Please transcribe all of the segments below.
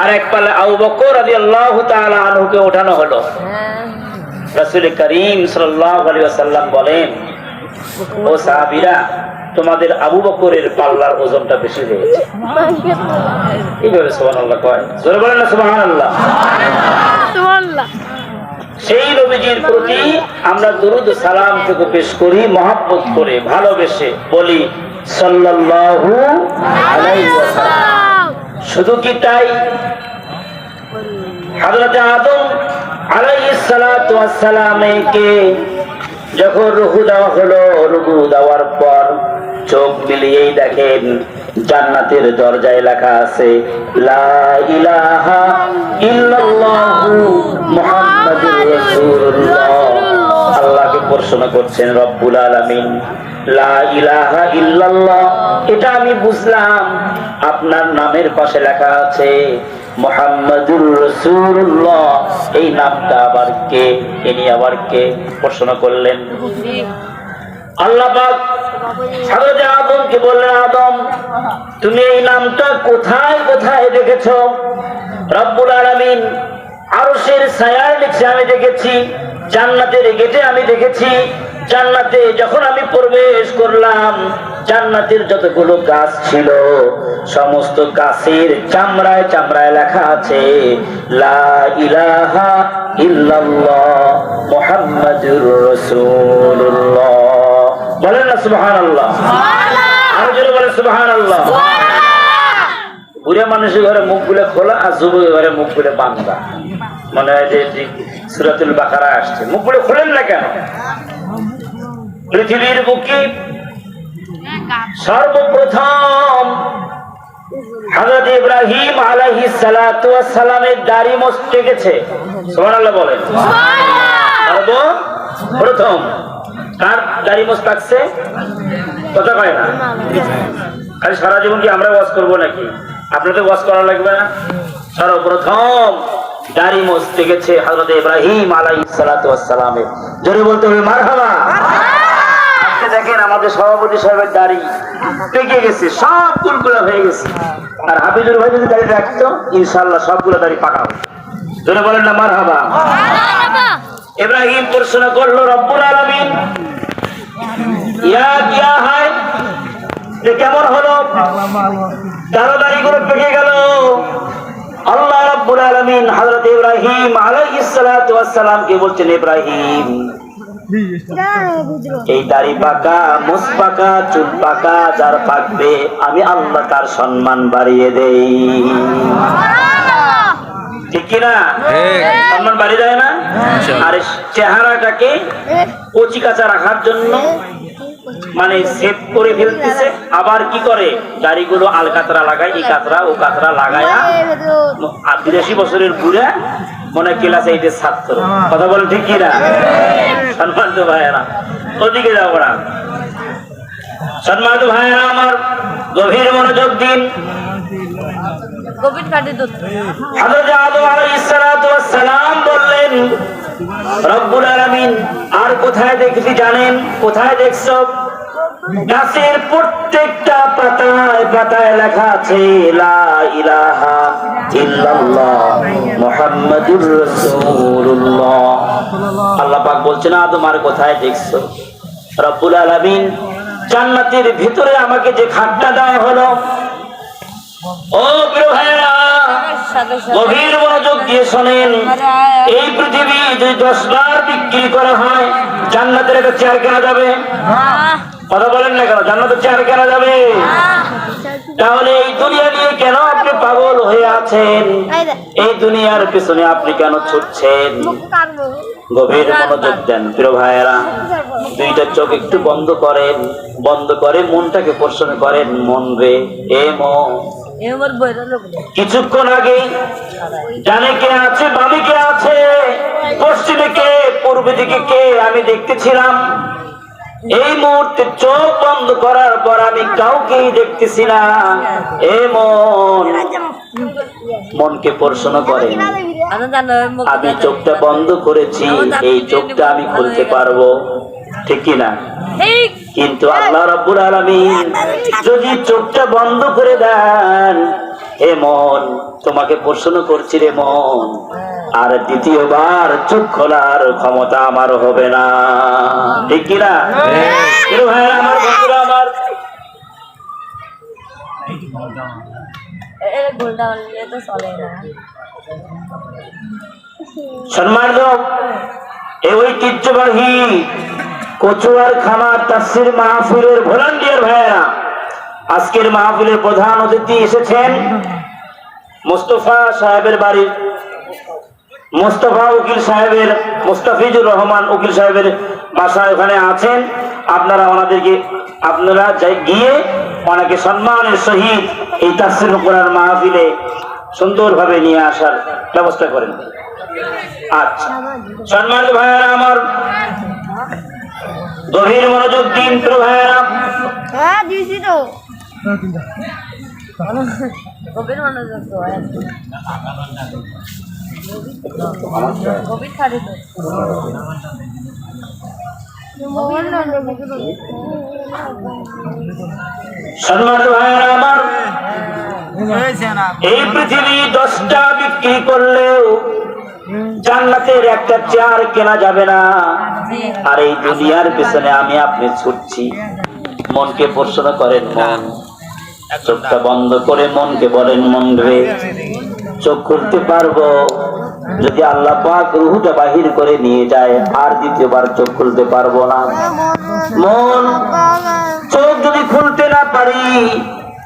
আর এক পালে আবু বকর আনহুকে ওঠানো হলো। রাসূল করিম ওয়াসাল্লাম বলেন ও সাহাবীরা তোমাদের আবু বকরের পাল্লার ওজনটা বেশি হয়েছে এইভাবে সুবহানাল্লাহ কয়? জোরে বলেন না সুবহানাল্লাহ। সেই নবীজির প্রতি আমরা দুরুদ সালাম থেকে পেশ করি মহাব্বত করে ভালোবেসে বলি সাল্লাল্লাহু আলাইহি ওয়াসাল্লাম। শুধু কি তাই? আদম আলাইহিস সালাতু ওয়াস সালামকে যখন রুহু দেওয়া হলো রুহু দেওয়ার পর চোখ মিলিয়েই দেখেন জান্নাতের দরজায় লেখা আছে, লা ইলাহা ইল্লাল্লাহু মুহাম্মাদুর রাসূলুল্লাহ। প্রশ্ন করছেন, রব্বুল আলামিন। এটা আমি বুঝলাম। আপনার নামের পাশে লেখা আছে এই নামটা আবার কে? ইনি আবার কে? প্রশ্ন করলেন। আল্লাহ পাক হযরত আদমকে বললেন, আদম, তুমি এই নামটা কোথায় কোথায় দেখেছ রব্বুল আলামিন। আরশের ছায়ায় লিখছে আমি দেখেছি জান্নাতের গেটে আমি দেখেছি জান্নাতে যখন আমি প্রবেশ করলাম জান্নাতের যতগুলো গাছ ছিল সমস্ত গাছের চামড়ায় চামড়ায় লেখা আছে লা ইলাহা ইল্লাল্লাহ মুহাম্মাদুর রাসূলুল্লাহ। বলেন না সুবহানাল্লাহ। আরও জোরে বলেন সুবহানাল্লাহ। বুড়ে মানুষের ঘরে মুখ গুলে খোলা আর যুবকের ঘরে মুখ গুলে বান্ধা মনে হয় যে সুরাতুল বাকারা আসছে। মুখগুলো খোলেন না কেন? পৃথিবীর বুকে সর্বপ্রথম হযরত ইব্রাহিম আলাইহিস সালাতু সালামের দাড়ি মস্তে গেছে। সুবহানাল্লাহ বলেন। সর্বপ্রথম কার দাড়ি মোস থাকছে? কথা কয় না। খালি সারা জীবন কি আমরা ওয়াজ করব নাকি? আপনাদের ওয়াজ করা লাগবে না? সর্বপ্রথম দাড়ি মস্তে গেছে হযরত ইব্রাহিম আলাইহিস সালাতু ওয়াস সালামের। জোরে বলতে হবে আজকে দেখেন আমাদের সভাপতি সাহেবের দাড়ি পেকে গেছে, সব হয়ে গেছে। আর ভাই যদি দাড়ি রাখতো ইনশাল্লাহ সবগুলো দাড়ি পাকা হবে। জোরে বলেন না মার হাবা ইব্রাহিম প্রশ্ন করল রব্বুল আলামিন। ইয়া কিয়া হায়। কেমন হলো? করে পেকে গেল। আল্লাহ রাব্বুল আলামিন হযরত ইব্রাহিম আলাইহিস সালাতু ওয়াস সালামকে বলছেন ইব্রাহিম এই দাড়ি পাকা মুস পাকা চুল পাকা যার পাকবে আমি আল্লাহ তার সম্মান বাড়িয়ে দেই। ঠিক কিনা সম্মান বাড়িয়ে দেয় না? আর চেহারাটাকে কচি কাঁচা রাখার জন্য মানে সেভ করে ফেলতেছে। আবার কি করে? দাড়িগুলো আল কাতরা লাগায় এই কাতরা ও কাতরা লাগায়া আর বিরাশি বছরের বুড়া মনে ক্লাস এইটের ছাত্র। কথা বলেন ঠিক কিনা? সম্মানিত ভাইয়েরা ওদিকে যাব না সম্মানিত ভাইয়েরা আমার গভীর মনোযোগ দিন। বললেন রব্বুল আলামিন আর কোথায় দেখছি জানেন? কোথায় দেখছ? গাছের প্রত্যেকটা পাতায় পাতায় লেখা আছে কোথায় দেখছ? রব্বুল আলামিন জান্নাতের ভিতরে আমাকে যে খাটটা দেওয়া হলো, ও গভীর মনোযোগ দিয়ে শোনেন। এই পৃথিবী যদি দশ বার বিক্রি করা হয় জান্নাতের একটা চেয়ার কেনা যাবে? কথা বলেন না কেন? জান্নাতের চেয়ার কেনা যাবে? তাহলে এই দুনিয়া নিয়ে কেন আপনি পাগল হয়ে আছেন? এই দুনিয়ার পিছনে আপনি কেন ছুটছেন? গভীর মনোযোগ দেন প্রিয় ভাইয়েরা। দুইটা চোখ একটু বন্ধ করেন বন্ধ করে মনটাকে প্রশ্ন করেন। মন রে এ মন। কিছুক্ষণ আগে ডানে কে আছে, বামে কে আছে, পশ্চিমে কে, পূর্ব দিকে কে আমি দেখতেছিলাম। এই মুহূর্তে চোখ বন্ধ করার পর আমি কাউকেই দেখতেছি না। এ মন মনকে প্রশ্ন করে, আমি চোখটা বন্ধ করেছি, এই চোখটা আমি খুলতে পারব, ঠিক কিনা কিন্তু আল্লাহ রাব্বুল আলামিন যদি চোখটা বন্ধ করে দেন হে মন তোমাকে প্রশ্ন করছি রে মন আর দ্বিতীয়বার চোখ খোলার ক্ষমতা আমার হবে না। ঠিক কিনা আমার বন্ধুরা আমার এ গোলটা মারলে তো চলে না। সম্মানিত এই ঐতিহ্যবাহী কচুয়ার খামার, তাফসির মাহফিলের ভলান্টিয়ার ভাইয়েরা, আজকের মাহফিলের প্রধান অতিথি এসেছেন মোস্তফা সাহেবের বাড়ির মোস্তফা উকিল সাহেবের, মোস্তাফিজুর রহমান উকিল সাহেবের বাসা ওখানে আছেন। আপনারা ওনাদেরকে, আপনারা গিয়ে ওনাকে সম্মানের সহিত এই তাফসির কোরআন মাহফিলে সুন্দরভাবে নিয়ে আসার ব্যবস্থা করেন। আচ্ছা। সম্মানিত ভাইয়েরা, আমার গভীর মনোযোগ দিন প্রিয় ভাইয়েরা। হ্যাঁ দিয়েছি তো। গভীর মনোযোগ তো গভীর খাড়ি সম্মানিত ভাইয়েরা আমার এই পৃথিবী দশটা বিক্রি করলেও জান্নাতের একটা চেয়ার কেনা যাবে না। আর এই দুনিয়ার পেছনে আমি আপনি ছুটছি। মনকে প্রশ্ন করেন, মন। চোখটা বন্ধ করে মনকে বলেন, মন রে, চোখ খুলতে পারব? যদি আল্লাহ পাক রুহুটা বাহির করে নিয়ে যায়, আর দ্বিতীয়বার চোখ খুলতে পারব না। মন, চোখ যদি খুলতে না পারি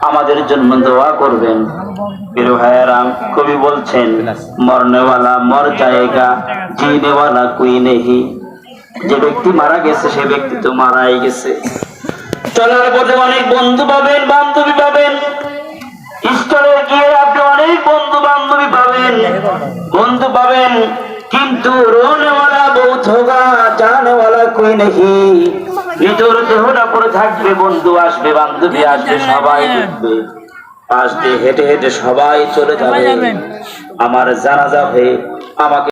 আমাদের জন্য দোয়া করবেন। ভাইয়ারাম কবি বলছেন মরনেওয়ালা মর জায়গা জিনেওয়ালা কুই নেহি। যে ব্যক্তি মারা গেছে, সে ব্যক্তি তো মারাই গেছে। চলার পথে অনেক বন্ধু পাবেন, বান্ধবী পাবেন বন্ধু পাবেন কিন্তু রোনেওয়ালা বহুত হোগা জানেওয়ালা কই ভিতর দেহটা পরে থাকবে বন্ধু আসবে বান্ধবী আসবে সবাই দেখবে। পাশ দিয়ে হেঁটে হেঁটে সবাই চলে যাবে। আমার জানাজা হয়ে আমাকে